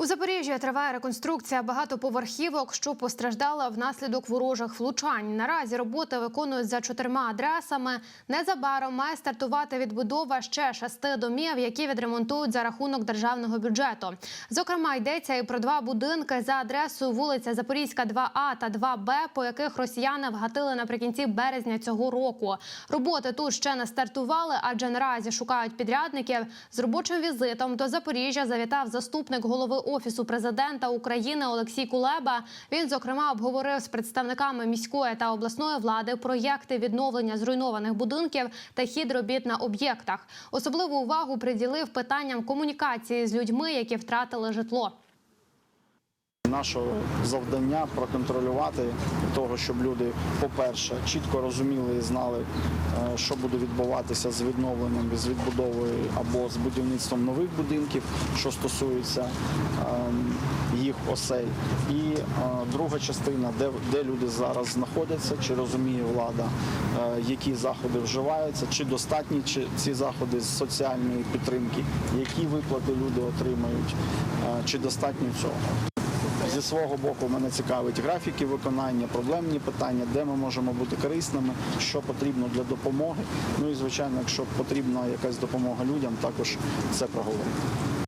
У Запоріжжі триває реконструкція багатоповерхівок, що постраждала внаслідок ворожих влучань. Наразі роботи виконують за чотирма адресами. Незабаром має стартувати відбудова ще шести домів, які відремонтують за рахунок державного бюджету. Зокрема, йдеться і про два будинки за адресою вулиця Запорізька, 2А та 2Б, по яких росіяни вгатили наприкінці березня цього року. Роботи тут ще не стартували, адже наразі шукають підрядників. З робочим візитом до Запоріжжя завітав заступник голови офісу президента України Олексій Кулеба. Він зокрема обговорив з представниками міської та обласної влади проєкти відновлення зруйнованих будинків та хід робіт на об'єктах. Особливу увагу приділив питанням комунікації з людьми, які втратили житло. Наше завдання проконтролювати того, щоб люди, по-перше, чітко розуміли і знали, е, що буде відбуватися з відновленням, з відбудовою або з будівництвом нових будинків, що стосується ем, їх осей. І е, друга частина, де, люди зараз знаходяться, чи розуміє влада, е, які заходи вживаються, чи достатні ці заходи з соціальної підтримки, які виплати люди отримають, чи достатньо цього. Зі свого боку мене цікавить графіки виконання, проблемні питання, де ми можемо бути корисними, що потрібно для допомоги. Ну і звичайно, якщо потрібна якась допомога людям, також це проговорити.